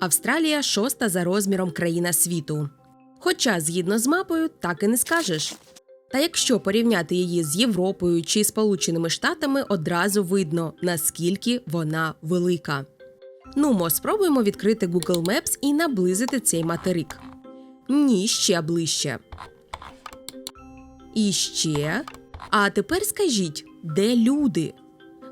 Австралія шоста за розміром країна світу. Хоча, згідно з мапою, так і не скажеш. Та якщо порівняти її з Європою чи Сполученими Штатами, одразу видно, наскільки вона велика. Нумо, спробуємо відкрити Google Maps і наблизити цей материк. Ні, ще ближче. І ще. А тепер скажіть, де люди?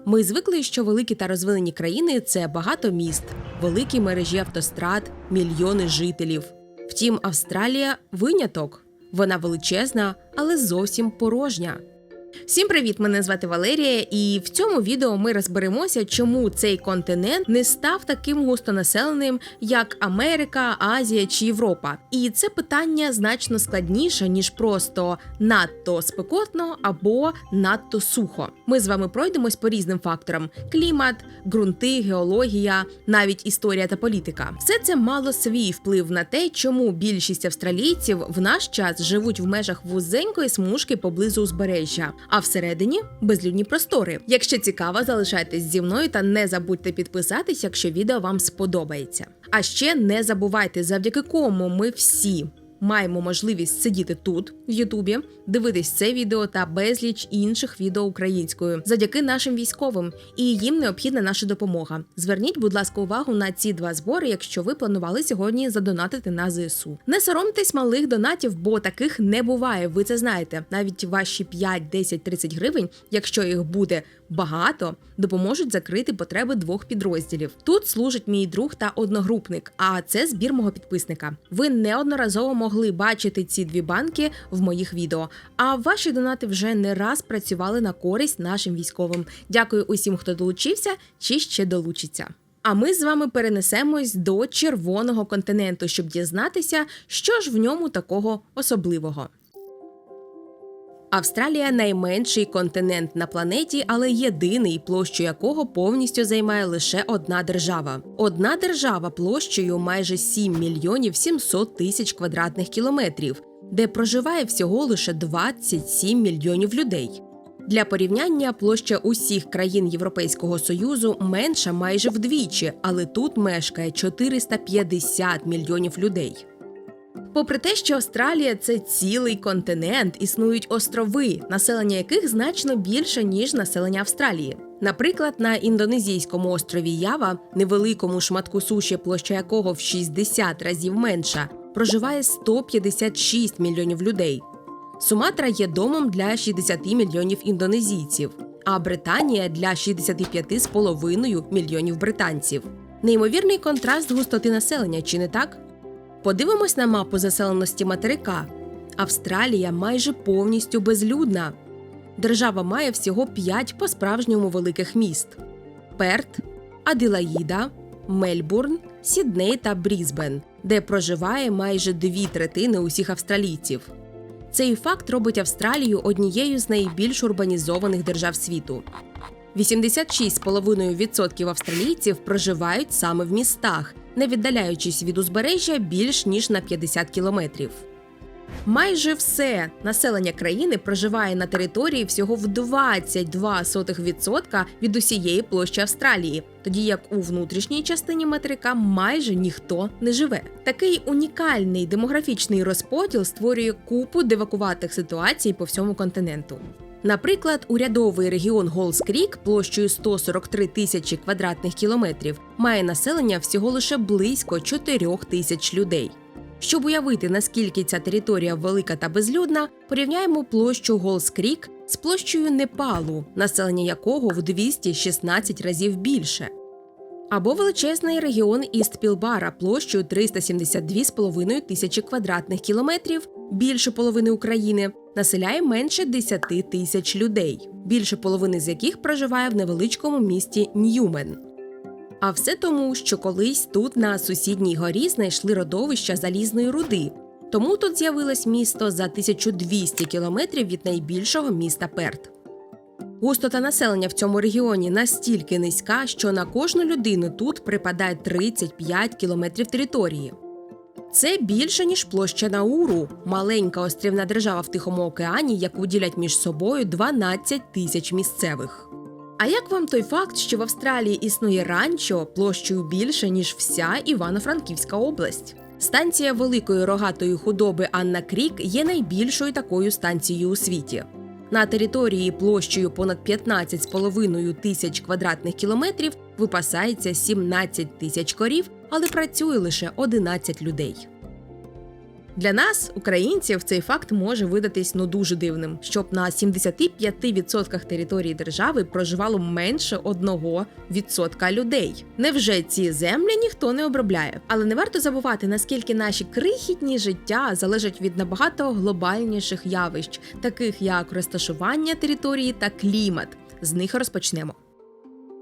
Ми звикли, що великі та розвинені країни це багато міст, великі мережі автострад, мільйони жителів. Втім, Австралія виняток. Вона величезна, але зовсім порожня. Всім привіт! Мене звати Валерія, і в цьому відео ми розберемося, чому цей континент не став таким густонаселеним, як Америка, Азія чи Європа. І це питання значно складніше, ніж просто надто спекотно або надто сухо. Ми з вами пройдемось по різним факторам: клімат, ґрунти, геологія, навіть історія та політика. Все це мало свій вплив на те, чому більшість австралійців в наш час живуть в межах вузенької смужки поблизу узбережжя а всередині безлюдні простори. Якщо цікаво, залишайтесь зі мною та не забудьте підписатись, якщо відео вам сподобається. А ще не забувайте, завдяки кому ми всі. Маємо можливість сидіти тут, в Ютубі, дивитись це відео та безліч інших відео українською завдяки нашим військовим, і їм необхідна наша допомога. Зверніть, будь ласка, увагу на ці два збори, якщо ви планували сьогодні задонатити на ЗСУ. Не соромтесь малих донатів, бо таких не буває. Ви це знаєте. Навіть ваші 5, 10, 30 гривень, якщо їх буде багато, допоможуть закрити потреби двох підрозділів. Тут служить мій друг та одногрупник, а це збір мого підписника. Ви неодноразово могли бачити ці дві банки в моїх відео. А ваші донати вже не раз працювали на користь нашим військовим. Дякую усім, хто долучився чи ще долучиться. А ми з вами перенесемось до червоного континенту, щоб дізнатися, що ж в ньому такого особливого. Австралія найменший континент на планеті, але єдиний, площу якого повністю займає лише одна держава. Одна держава площею майже 7 мільйонів 700 тисяч квадратних кілометрів, де проживає всього лише 27 мільйонів людей. Для порівняння площа усіх країн Європейського союзу менша майже вдвічі, але тут мешкає 450 мільйонів людей. Попри те, що Австралія це цілий континент, існують острови, населення яких значно більше ніж населення Австралії. Наприклад, на індонезійському острові Ява, невеликому шматку суші, площа якого в 60 разів менша, проживає 156 мільйонів людей. Суматра є домом для 60 мільйонів індонезійців, а Британія для 65,5 мільйонів британців. Неймовірний контраст густоти населення, чи не так? Подивимось на мапу заселеності материка. Австралія майже повністю безлюдна. Держава має всього 5 по-справжньому великих міст: Перт, Адилаїда, Мельбурн, Сідней та Брізбен, де проживає майже дві третини усіх австралійців. Цей факт робить Австралію однією з найбільш урбанізованих держав світу. 86,5% австралійців проживають саме в містах, не віддаляючись від узбережжя більш ніж на 50 кілометрів. Майже все населення країни проживає на території всього в 22% від усієї площі Австралії, тоді як у внутрішній частині материка майже ніхто не живе. Такий унікальний демографічний розподіл створює купу девакуватих ситуацій по всьому континенту. Наприклад, урядовий регіон Голс Крік площею 143 тисячі квадратних кілометрів має населення всього лише близько 4 тисяч людей. Щоб уявити, наскільки ця територія велика та безлюдна, порівняємо площу Голс Крік з площею Непалу, населення якого в 216 разів більше. Або величезний регіон Іст-Пілбара площею 372,5 тисячі квадратних кілометрів, більше половини України, населяє менше 10 тисяч людей, більше половини з яких проживає в невеличкому місті Ньюмен. А все тому, що колись тут на сусідній горі знайшли родовища залізної руди. Тому тут з'явилось місто за 1200 кілометрів від найбільшого міста Перт. Густота населення в цьому регіоні настільки низька, що на кожну людину тут припадає 35 кілометрів території. Це більше ніж площа Науру, маленька острівна держава в Тихому океані, яку ділять між собою 12 тисяч місцевих. А як вам той факт, що в Австралії існує ранчо площею більше, ніж вся Івано-Франківська область? Станція великої рогатої худоби Анна Крік є найбільшою такою станцією у світі. На території площею понад 15,5 тисяч квадратних кілометрів випасається 17 тисяч корів, але працює лише 11 людей. Для нас, українців, цей факт може видатись ну дуже дивним, щоб на 75% території держави проживало менше 1% людей. Невже ці землі ніхто не обробляє? Але не варто забувати, наскільки наші крихітні життя залежать від набагато глобальніших явищ, таких як розташування території та клімат. З них розпочнемо.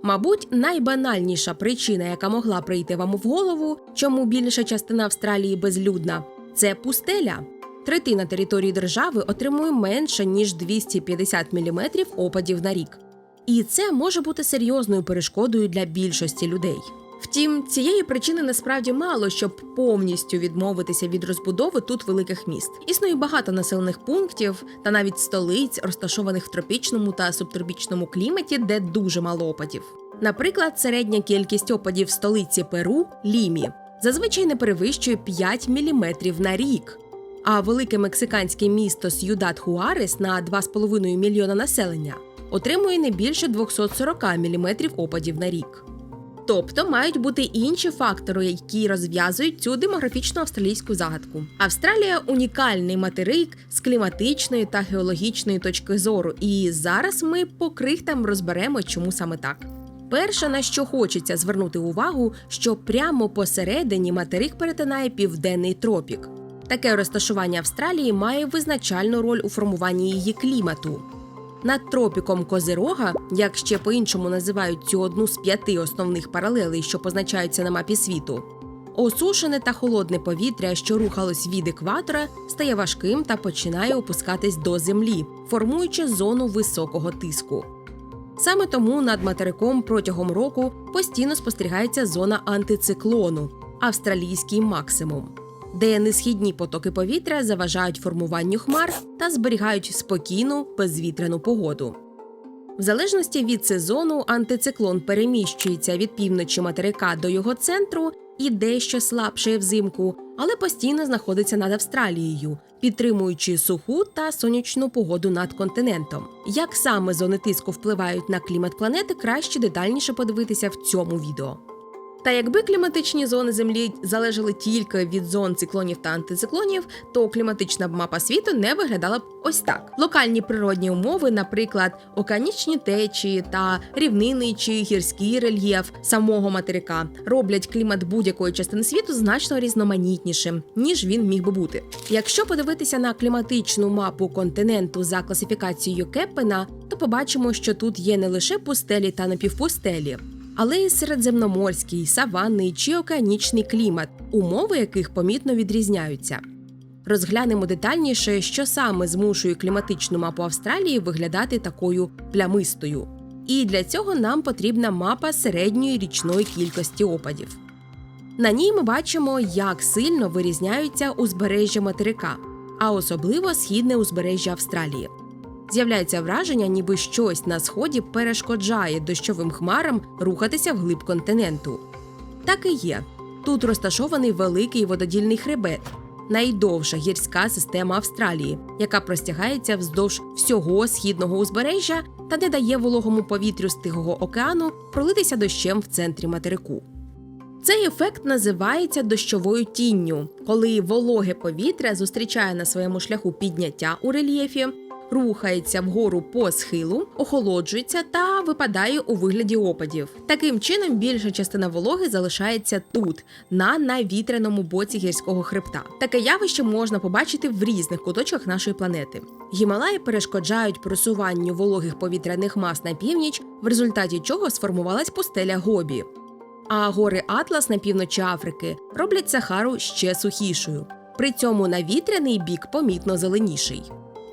Мабуть, найбанальніша причина, яка могла прийти вам в голову, чому більша частина Австралії безлюдна, це пустеля. Третина території держави отримує менше ніж 250 мм опадів на рік. І це може бути серйозною перешкодою для більшості людей. Втім, цієї причини насправді мало, щоб повністю відмовитися від розбудови тут великих міст. Існує багато населених пунктів та навіть столиць, розташованих в тропічному та субтропічному кліматі, де дуже мало опадів. Наприклад, середня кількість опадів в столиці Перу Лімі зазвичай не перевищує 5 мм на рік. А велике мексиканське місто С'юдад Хуарес на 2,5 мільйона населення отримує не більше 240 мм опадів на рік. Тобто мають бути інші фактори, які розв'язують цю демографічну австралійську загадку. Австралія унікальний материк з кліматичної та геологічної точки зору, і зараз ми по крихтам розберемо, чому саме так. Перше, на що хочеться звернути увагу, що прямо посередині материк перетинає південний тропік. Таке розташування Австралії має визначальну роль у формуванні її клімату. Над тропіком Козирога, як ще по-іншому називають цю одну з п'яти основних паралелей, що позначаються на мапі світу, осушене та холодне повітря, що рухалось від екватора, стає важким та починає опускатись до землі, формуючи зону високого тиску. Саме тому над материком протягом року постійно спостерігається зона антициклону австралійський максимум, де несхідні потоки повітря заважають формуванню хмар та зберігають спокійну безвітряну погоду. В залежності від сезону антициклон переміщується від півночі материка до його центру і дещо слабшає взимку, але постійно знаходиться над Австралією, підтримуючи суху та сонячну погоду над континентом. Як саме зони тиску впливають на клімат планети, краще детальніше подивитися в цьому відео. Та якби кліматичні зони Землі залежали тільки від зон циклонів та антициклонів, то кліматична мапа світу не виглядала б ось так. Локальні природні умови, наприклад, океанічні течії та рівнинний чи гірський рельєф самого материка, роблять клімат будь-якої частини світу значно різноманітнішим, ніж він міг би бути. Якщо подивитися на кліматичну мапу континенту за класифікацією Кеппена, то побачимо, що тут є не лише пустелі та напівпустелі але й середземноморський, саванний чи океанічний клімат, умови яких помітно відрізняються. Розглянемо детальніше, що саме змушує кліматичну мапу Австралії виглядати такою плямистою. І для цього нам потрібна мапа середньої річної кількості опадів. На ній ми бачимо, як сильно вирізняються узбережжя материка, а особливо східне узбережжя Австралії. З'являється враження, ніби щось на сході перешкоджає дощовим хмарам рухатися вглиб континенту. Так і є. Тут розташований великий вододільний хребет, найдовша гірська система Австралії, яка простягається вздовж всього східного узбережжя та не дає вологому повітрю з Тихого океану пролитися дощем в центрі материку. Цей ефект називається дощовою тінню, коли вологе повітря зустрічає на своєму шляху підняття у рельєфі, рухається вгору по схилу, охолоджується та випадає у вигляді опадів. Таким чином, більша частина вологи залишається тут, на навітряному боці гірського хребта. Таке явище можна побачити в різних куточках нашої планети. Гімалаї перешкоджають просуванню вологих повітряних мас на північ, в результаті чого сформувалась пустеля Гобі. А гори Атлас на півночі Африки роблять Сахару ще сухішою. При цьому навітряний бік помітно зеленіший.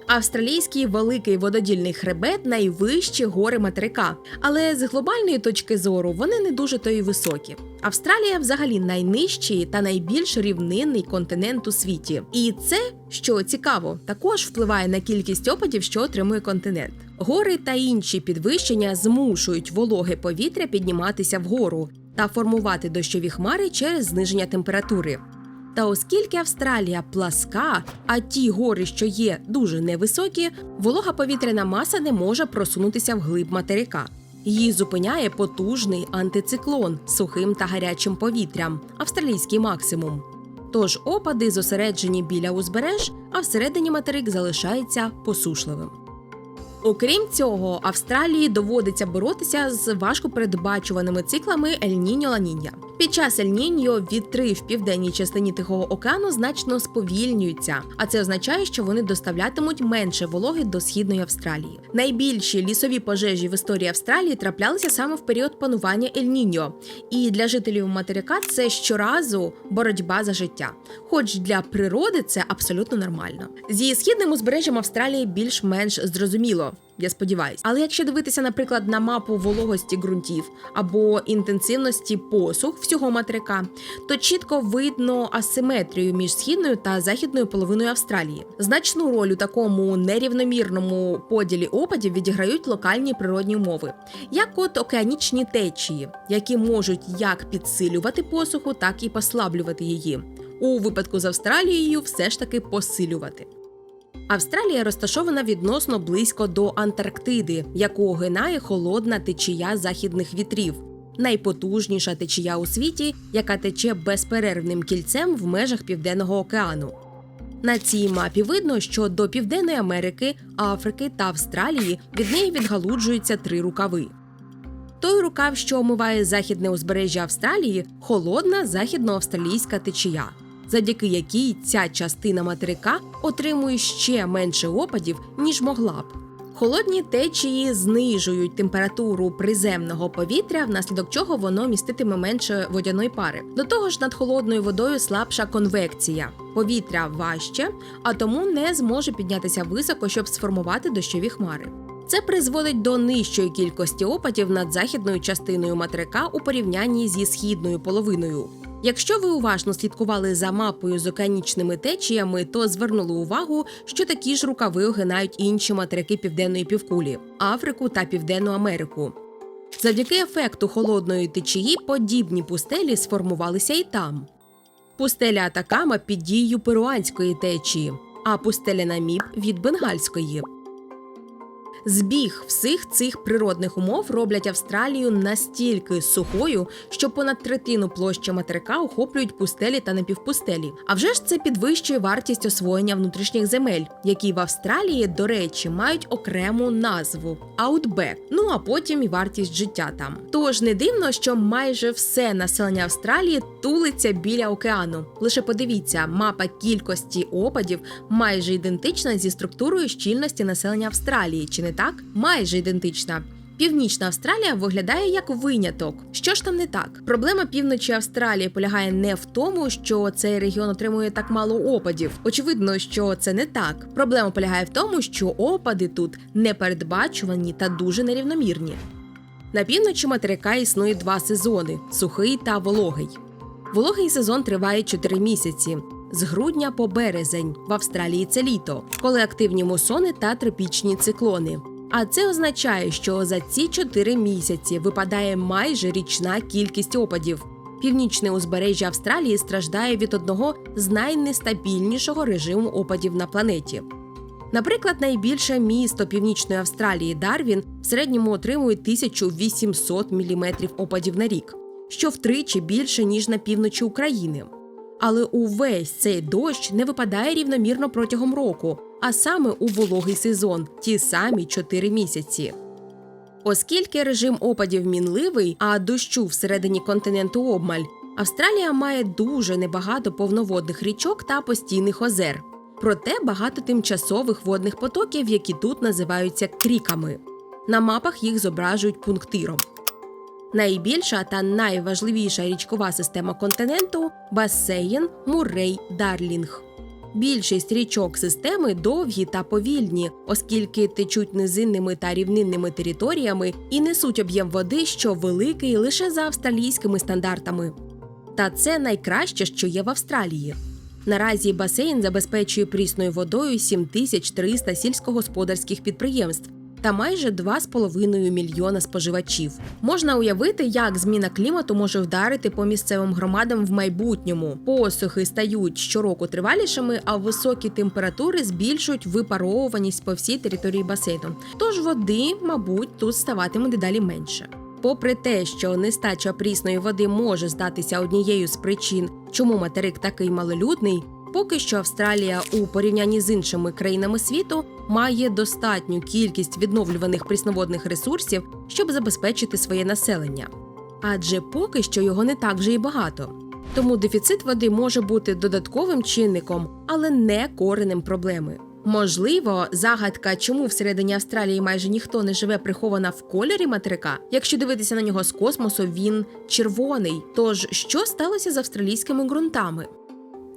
Австралійський великий вододільний хребет найвищі гори материка, але з глобальної точки зору вони не дуже то й високі. Австралія взагалі найнижчий та найбільш рівнинний континент у світі. І це, що цікаво, також впливає на кількість опадів, що отримує континент. Гори та інші підвищення змушують вологе повітря підніматися вгору та формувати дощові хмари через зниження температури. Та оскільки Австралія пласка, а ті гори, що є дуже невисокі, волога повітряна маса не може просунутися вглиб материка. Її зупиняє потужний антициклон сухим та гарячим повітрям, австралійський максимум. Тож опади зосереджені біля узбереж, а всередині материк залишається посушливим. Окрім цього, Австралії доводиться боротися з важкопередбачуваними циклами Ель-Ніньо-Ла-Нінья. Під час Ель-Ніньо вітри в південній частині Тихого океану значно сповільнюються, а це означає, що вони доставлятимуть менше вологи до східної Австралії. Найбільші лісові пожежі в історії Австралії траплялися саме в період панування Ель-Ніньо. І для жителів материка це щоразу боротьба за життя. Хоч для природи це абсолютно нормально. Зі східним узбережжям Австралії більш-менш зрозуміло. Я сподіваюся. Але якщо дивитися, наприклад, на мапу вологості ґрунтів або інтенсивності посух всього материка, то чітко видно асиметрію між східною та західною половиною Австралії. Значну роль у такому нерівномірному поділі опадів відіграють локальні природні умови, як от океанічні течії, які можуть як підсилювати посуху, так і послаблювати її. У випадку з Австралією все ж таки посилювати. Австралія розташована відносно близько до Антарктиди, яку огинає холодна течія західних вітрів, найпотужніша течія у світі, яка тече безперервним кільцем в межах Південного океану. На цій мапі видно, що до Південної Америки, Африки та Австралії від неї відгалуджуються три рукави. Той рукав, що омиває західне узбережжя Австралії, холодна західноавстралійська течія завдяки якій ця частина материка отримує ще менше опадів, ніж могла б. Холодні течії знижують температуру приземного повітря, внаслідок чого воно міститиме менше водяної пари. До того ж, над холодною водою слабша конвекція. Повітря важче, а тому не зможе піднятися високо, щоб сформувати дощові хмари. Це призводить до нижчої кількості опадів над західною частиною материка у порівнянні зі східною половиною. Якщо ви уважно слідкували за мапою з океанічними течіями, то звернули увагу, що такі ж рукави огинають інші материки південної півкулі Африку та Південну Америку. Завдяки ефекту холодної течії подібні пустелі сформувалися і там. Пустеля Атакама під дією перуанської течії, а пустеля Наміб від бенгальської. Збіг всіх цих природних умов роблять Австралію настільки сухою, що понад третину площі материка охоплюють пустелі та напівпустелі. А вже ж це підвищує вартість освоєння внутрішніх земель, які в Австралії, до речі, мають окрему назву аутбек. Ну а потім і вартість життя там. Тож не дивно, що майже все населення Австралії тулиться біля океану. Лише подивіться, мапа кількості опадів майже ідентична зі структурою щільності населення Австралії. Чи не так? Майже ідентична. Північна Австралія виглядає як виняток. Що ж там не так? Проблема півночі Австралії полягає не в тому, що цей регіон отримує так мало опадів. Очевидно, що це не так. Проблема полягає в тому, що опади тут непередбачувані та дуже нерівномірні. На півночі материка існує два сезони сухий та вологий. Вологий сезон триває 4 місяці. З грудня по березень в Австралії це літо, коли активні мусони та тропічні циклони. А це означає, що за ці 4 місяці випадає майже річна кількість опадів. Північне узбережжя Австралії страждає від одного з найнестабільнішого режиму опадів на планеті. Наприклад, найбільше місто Північної Австралії Дарвін в середньому отримує 1800 мм опадів на рік, що втричі більше ніж на півночі України. Але увесь цей дощ не випадає рівномірно протягом року, а саме у вологий сезон, ті самі 4 місяці. Оскільки режим опадів мінливий, а дощу всередині континенту обмаль, Австралія має дуже небагато повноводних річок та постійних озер. Проте багато тимчасових водних потоків, які тут називаються кріками. На мапах їх зображують пунктиром. Найбільша та найважливіша річкова система континенту басейн Муррей Дарлінг. Більшість річок системи довгі та повільні, оскільки течуть низинними та рівнинними територіями і несуть об'єм води, що великий лише за австралійськими стандартами. Та це найкраще, що є в Австралії. Наразі басейн забезпечує прісною водою 7300 сільськогосподарських підприємств та майже 2,5 мільйона споживачів. Можна уявити, як зміна клімату може вдарити по місцевим громадам в майбутньому. Посухи стають щороку тривалішими, а високі температури збільшують випаровуваність по всій території басейну. Тож води, мабуть, тут ставатиме дедалі менше. Попри те, що нестача прісної води може здатися однією з причин, чому материк такий малолюдний, поки що Австралія у порівнянні з іншими країнами світу має достатню кількість відновлюваних прісноводних ресурсів, щоб забезпечити своє населення. Адже поки що його не так вже й багато. Тому дефіцит води може бути додатковим чинником, але не коренем проблеми. Можливо, загадка, чому всередині Австралії майже ніхто не живе прихована в кольорі материка. Якщо дивитися на нього з космосу, він червоний. Тож що сталося з австралійськими ґрунтами?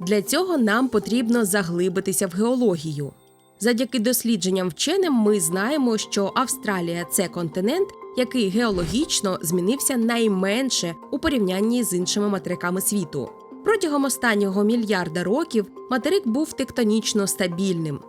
Для цього нам потрібно заглибитися в геологію. Завдяки дослідженням вченим ми знаємо, що Австралія це континент, який геологічно змінився найменше у порівнянні з іншими материками світу. Протягом останнього мільярда років материк був тектонічно стабільним.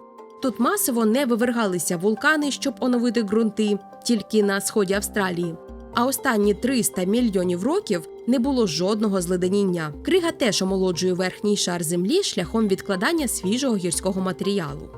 Тут масово не вивергалися вулкани, щоб оновити ґрунти тільки на сході Австралії. А останні 300 мільйонів років не було жодного зледеніння. Крига теж омолоджує верхній шар землі шляхом відкладання свіжого гірського матеріалу.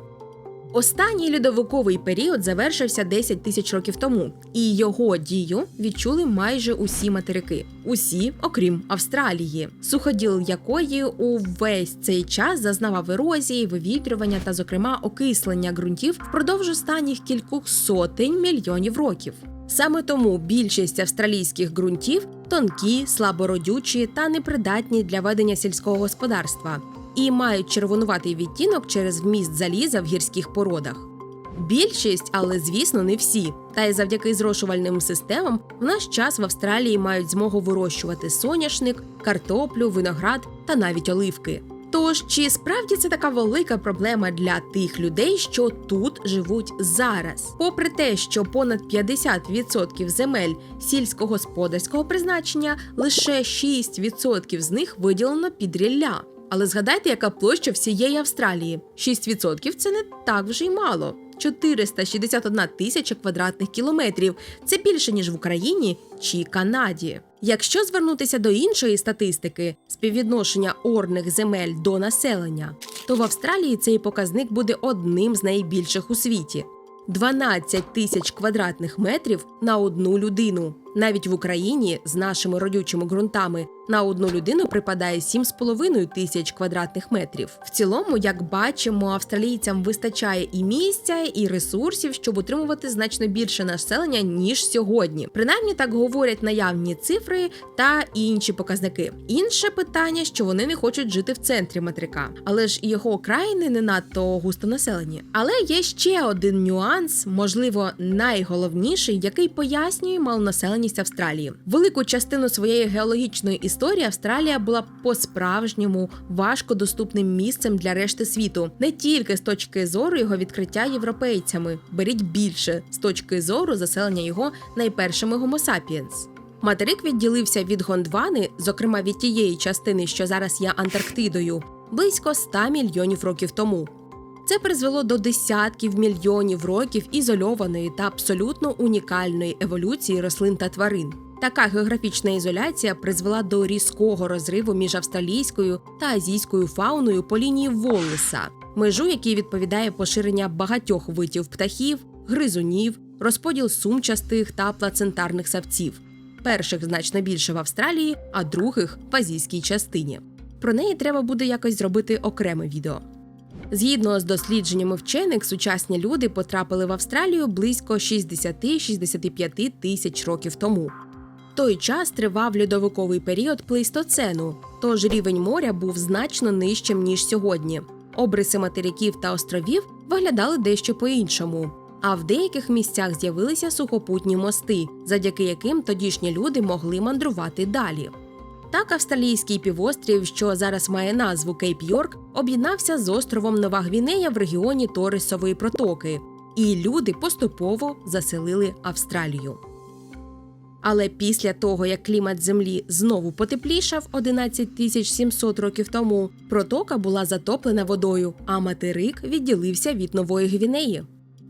Останній льодовиковий період завершився 10 тисяч років тому, і його дію відчули майже усі материки, усі, окрім Австралії, суходіл якої увесь цей час зазнавав ерозії, вивітрювання та, зокрема, окислення ґрунтів впродовж останніх кількох сотень мільйонів років. Саме тому більшість австралійських ґрунтів тонкі, слабородючі та непридатні для ведення сільського господарства і мають червонуватий відтінок через вміст заліза в гірських породах. Більшість, але звісно, не всі. Та й завдяки зрошувальним системам в наш час в Австралії мають змогу вирощувати соняшник, картоплю, виноград та навіть оливки. Тож, чи справді це така велика проблема для тих людей, що тут живуть зараз? Попри те, що понад 50% земель сільськогосподарського призначення, лише 6% з них виділено під рілля. Але згадайте, яка площа всієї Австралії: 6% – це не так вже й мало. 461 тисяча квадратних кілометрів. Це більше ніж в Україні чи Канаді. Якщо звернутися до іншої статистики співвідношення орних земель до населення, то в Австралії цей показник буде одним з найбільших у світі. 12 тисяч квадратних метрів на одну людину. Навіть в Україні з нашими родючими ґрунтами на одну людину припадає 7,5 тисяч квадратних метрів. В цілому, як бачимо, австралійцям вистачає і місця, і ресурсів, щоб утримувати значно більше населення ніж сьогодні. Принаймні так говорять наявні цифри та інші показники. Інше питання, що вони не хочуть жити в центрі материка, але ж його окраїни не надто густонаселені. Але є ще один нюанс, можливо, найголовніший, який пояснює малонаселеність Австралії. Велику частину своєї геологічної історії Австралія була по-справжньому важкодоступним місцем для решти світу, не тільки з точки зору його відкриття європейцями, беріть більше з точки зору заселення його найпершими sapiens. Материк відділився від Гондвани, зокрема від тієї частини, що зараз є Антарктидою, близько 100 мільйонів років тому. Це призвело до десятків мільйонів років ізольованої та абсолютно унікальної еволюції рослин та тварин. Така географічна ізоляція призвела до різкого розриву між австралійською та азійською фауною по лінії Воллеса, межу, якій відповідає поширення багатьох видів птахів, гризунів, розподіл сумчастих та плацентарних савців. Перших значно більше в Австралії, а других в азійській частині. Про неї треба буде якось зробити окреме відео. Згідно з дослідженнями вчених, сучасні люди потрапили в Австралію близько 60-65 тисяч років тому. Той час тривав льодовиковий період плейстоцену, тож рівень моря був значно нижчим ніж сьогодні. Обриси материків та островів виглядали дещо по-іншому. А в деяких місцях з'явилися сухопутні мости, завдяки яким тодішні люди могли мандрувати далі. Так, австралійський півострів, що зараз має назву Кейп Йорк, об'єднався з островом Нова Гвінея в регіоні Торисової протоки, і люди поступово заселили Австралію. Але після того, як клімат Землі знову потеплішав 11 тисяч 700 років тому, протока була затоплена водою, а материк відділився від Нової Гвінеї.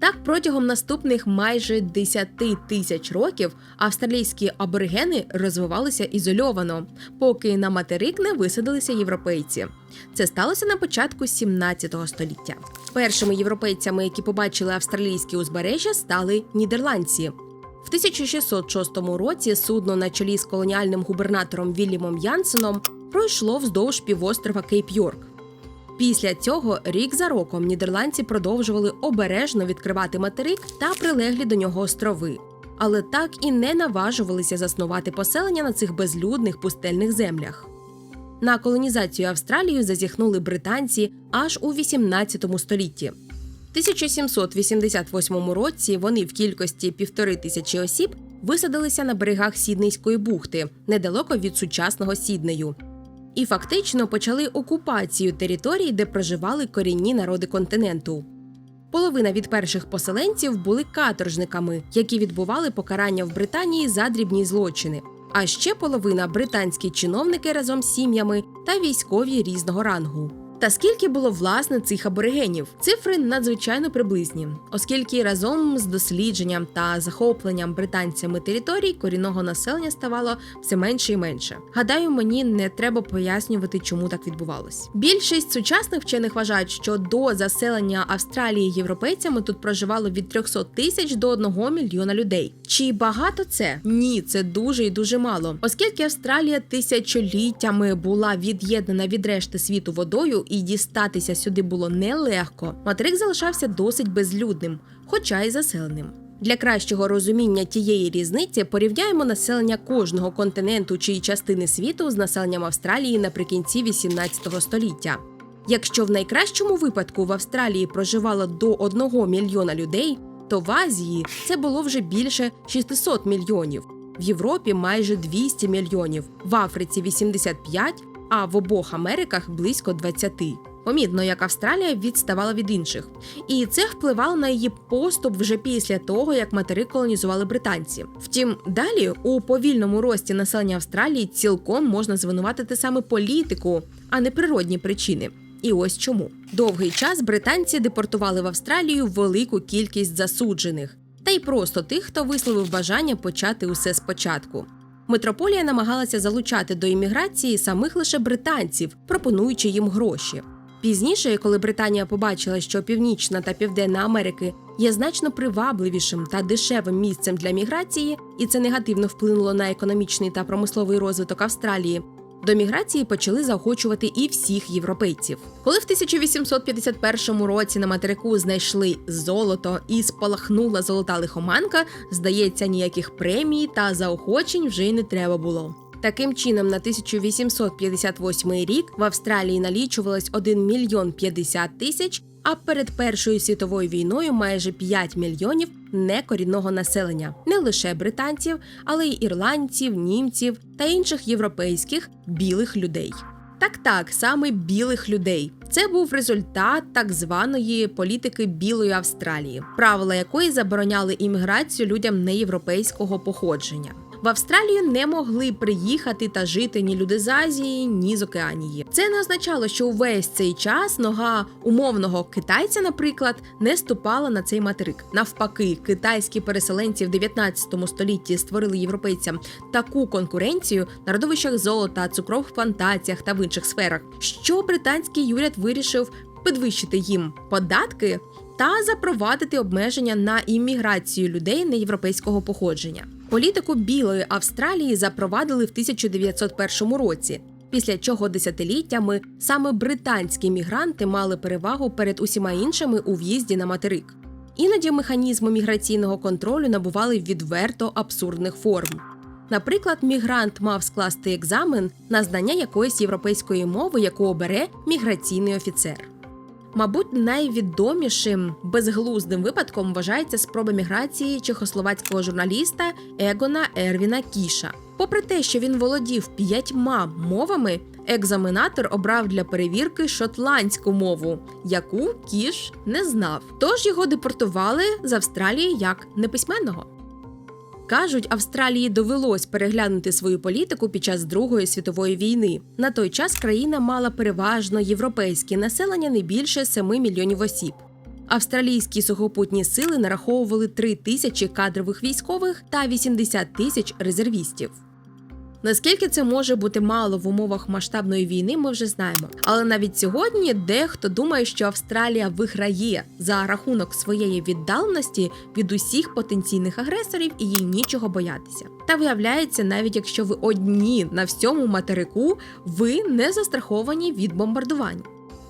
Так, протягом наступних майже 10 тисяч років австралійські аборигени розвивалися ізольовано, поки на материк не висадилися європейці. Це сталося на початку 17 століття. Першими європейцями, які побачили австралійські узбережжя, стали нідерландці. В 1606 році судно на чолі з колоніальним губернатором Вільямом Янсеном пройшло вздовж півострова Кейп Йорк. Після цього рік за роком нідерландці продовжували обережно відкривати материк та прилеглі до нього острови, але так і не наважувалися заснувати поселення на цих безлюдних пустельних землях. На колонізацію Австралії зазіхнули британці аж у 18 столітті. В 1788 році вони в кількості півтори тисячі осіб висадилися на берегах Сіднейської бухти, недалеко від сучасного Сіднею, і фактично почали окупацію територій, де проживали корінні народи континенту. Половина від перших поселенців були каторжниками, які відбували покарання в Британії за дрібні злочини. А ще половина британські чиновники разом з сім'ями та військові різного рангу. Та скільки було власне цих аборигенів? Цифри надзвичайно приблизні, оскільки разом з дослідженням та захопленням британцями територій корінного населення ставало все менше і менше. Гадаю, мені не треба пояснювати, чому так відбувалось. Більшість сучасних вчених вважають, що до заселення Австралії європейцями тут проживало від 300 тисяч до 1 мільйона людей. Чи багато це? Ні, це дуже і дуже мало, оскільки Австралія тисячоліттями була від'єднана від решти світу водою і дістатися сюди було нелегко. Материк залишався досить безлюдним, хоча й заселеним. Для кращого розуміння тієї різниці порівняємо населення кожного континенту чи частини світу з населенням Австралії наприкінці 18 століття. Якщо в найкращому випадку в Австралії проживало до 1 мільйона людей, то в Азії це було вже більше 600 мільйонів, в Європі майже 200 мільйонів, в Африці 85, а в обох Америках близько 20. Помітно, як Австралія відставала від інших, і це впливало на її поступ вже після того, як материк колонізували британці. Втім, далі у повільному рості населення Австралії цілком можна звинуватити саме політику, а не природні причини. І ось чому довгий час британці депортували в Австралію велику кількість засуджених, та й просто тих, хто висловив бажання почати усе спочатку. Митрополія намагалася залучати до імміграції самих лише британців, пропонуючи їм гроші. Пізніше, коли Британія побачила, що Північна та Південна Америки є значно привабливішим та дешевим місцем для міграції, і це негативно вплинуло на економічний та промисловий розвиток Австралії. До міграції почали заохочувати і всіх європейців. Коли в 1851 році на материку знайшли золото і спалахнула золота лихоманка, здається, ніяких премій та заохочень вже й не треба було. Таким чином, на 1858 рік в Австралії налічувалось 1 мільйон 50 тисяч, а перед Першою світовою війною майже 5 мільйонів некорінного населення, не лише британців, але й ірландців, німців та інших європейських білих людей. Так, так, саме білих людей. Це був результат так званої політики білої Австралії, правила якої забороняли імміграцію людям неєвропейського походження. В Австралію не могли приїхати та жити ні люди з Азії, ні з Океанії. Це не означало, що увесь цей час нога умовного китайця, наприклад, не ступала на цей материк. Навпаки, китайські переселенці в 19 столітті створили європейцям таку конкуренцію на родовищах золота, цукрових плантаціях та в інших сферах, що британський уряд вирішив підвищити їм податки та запровадити обмеження на імміграцію людей неєвропейського походження. Політику білої Австралії запровадили в 1901 році, після чого десятиліттями саме британські мігранти мали перевагу перед усіма іншими у в'їзді на материк. Іноді механізми міграційного контролю набували відверто абсурдних форм. Наприклад, мігрант мав скласти екзамен на знання якоїсь європейської мови, яку обере міграційний офіцер. Мабуть, найвідомішим безглуздим випадком вважається спроба міграції чехословацького журналіста Егона Ервіна Кіша. Попри те, що він володів п'ятьма мовами, екзаменатор обрав для перевірки шотландську мову, яку кіш не знав. Тож його депортували з Австралії як неписьменного. Кажуть, Австралії довелось переглянути свою політику під час Другої світової війни. На той час країна мала переважно європейське населення не більше 7 мільйонів осіб. Австралійські сухопутні сили нараховували 3 тисячі кадрових військових та 80 тисяч резервістів. Наскільки це може бути мало в умовах масштабної війни, ми вже знаємо. Але навіть сьогодні дехто думає, що Австралія виграє за рахунок своєї віддаленості від усіх потенційних агресорів і їй нічого боятися. Та виявляється, навіть якщо ви одні на всьому материку, ви не застраховані від бомбардувань.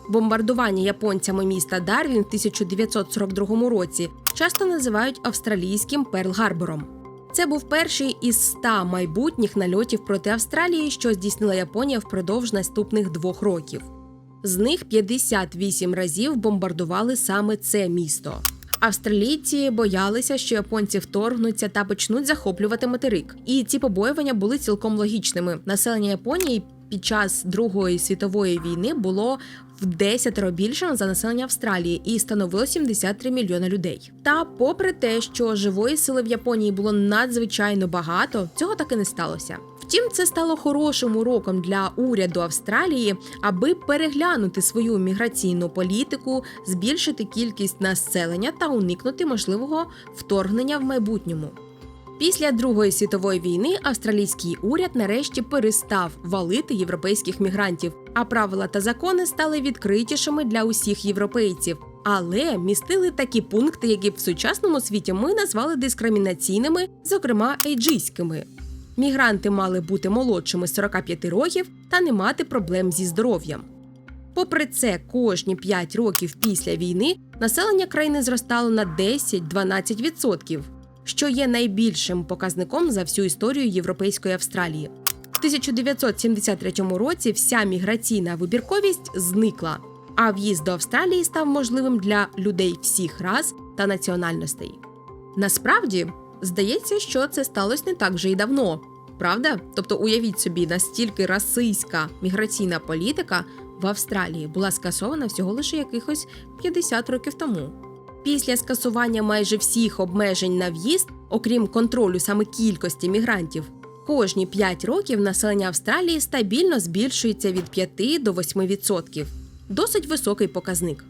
Бомбардування японцями міста Дарвін в 1942 році часто називають австралійським Перл-Гарбором. Це був перший із ста майбутніх нальотів проти Австралії, що здійснила Японія впродовж наступних двох років. З них 58 разів бомбардували саме це місто. Австралійці боялися, що японці вторгнуться та почнуть захоплювати материк. І ці побоювання були цілком логічними. Населення Японії під час Другої світової війни було в 10 більшим за населення Австралії і становило 73 мільйони людей. Та, попри те, що живої сили в Японії було надзвичайно багато, цього так і не сталося. Втім, це стало хорошим уроком для уряду Австралії, аби переглянути свою міграційну політику, збільшити кількість населення та уникнути можливого вторгнення в майбутньому. Після Другої світової війни австралійський уряд нарешті перестав валити європейських мігрантів, а правила та закони стали відкритішими для усіх європейців. Але містили такі пункти, які в сучасному світі ми назвали дискримінаційними, зокрема ейджистськими. Мігранти мали бути молодшими 45 років та не мати проблем зі здоров'ям. Попри це, кожні 5 років після війни населення країни зростало на 10-12%, що є найбільшим показником за всю історію Європейської Австралії. В 1973 році вся міграційна вибірковість зникла, а в'їзд до Австралії став можливим для людей всіх рас та національностей. Насправді, здається, що це сталося не так вже й давно, правда? Тобто, уявіть собі, настільки расистська міграційна політика в Австралії була скасована всього лише якихось 50 років тому. Після скасування майже всіх обмежень на в'їзд, окрім контролю саме кількості мігрантів, кожні 5 років населення Австралії стабільно збільшується від 5 до 8%. Досить високий показник.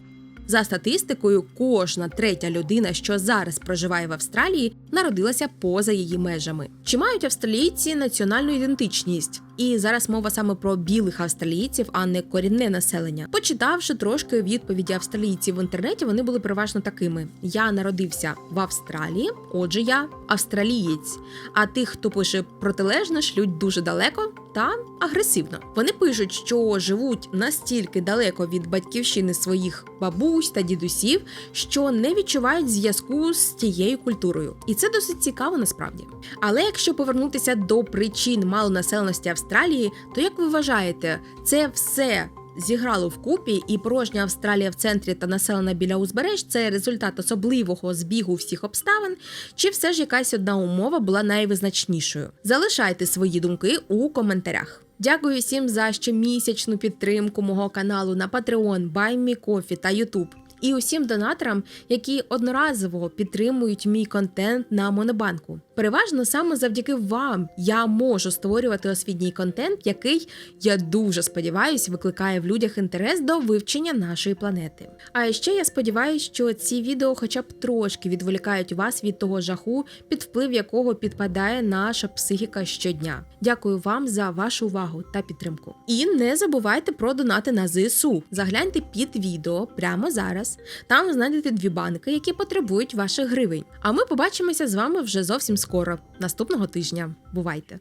За статистикою, кожна третя людина, що зараз проживає в Австралії, народилася поза її межами. Чи мають австралійці національну ідентичність? І зараз мова саме про білих австралійців, а не корінне населення. Почитавши трошки відповіді австралійців в інтернеті, вони були переважно такими: я народився в Австралії, отже, я австралієць. А тих, хто пише протилежне, шлють дуже далеко та агресивно. Вони пишуть, що живуть настільки далеко від батьківщини своїх бабусь та дідусів, що не відчувають зв'язку з тією культурою. І це досить цікаво насправді. Але якщо повернутися до причин малонаселеності Австралії, то як ви вважаєте, це все зіграло вкупі, і порожня Австралія в центрі та населена біля узбереж це результат особливого збігу всіх обставин, чи все ж якась одна умова була найвизначнішою? Залишайте свої думки у коментарях. Дякую всім за щомісячну підтримку мого каналу на Patreon, BuyMeCoffee та YouTube. І усім донаторам, які одноразово підтримують мій контент на Монобанку. Переважно саме завдяки вам я можу створювати освітній контент, який я дуже сподіваюся, викликає в людях інтерес до вивчення нашої планети. А ще я сподіваюся, що ці відео, хоча б трошки відволікають вас від того жаху, під вплив якого підпадає наша психіка щодня. Дякую вам за вашу увагу та підтримку. І не забувайте про донати на ЗСУ. Загляньте під відео прямо зараз. Там знайдете дві банки, які потребують ваших гривень. А ми побачимося з вами вже зовсім скоро, наступного тижня. Бувайте!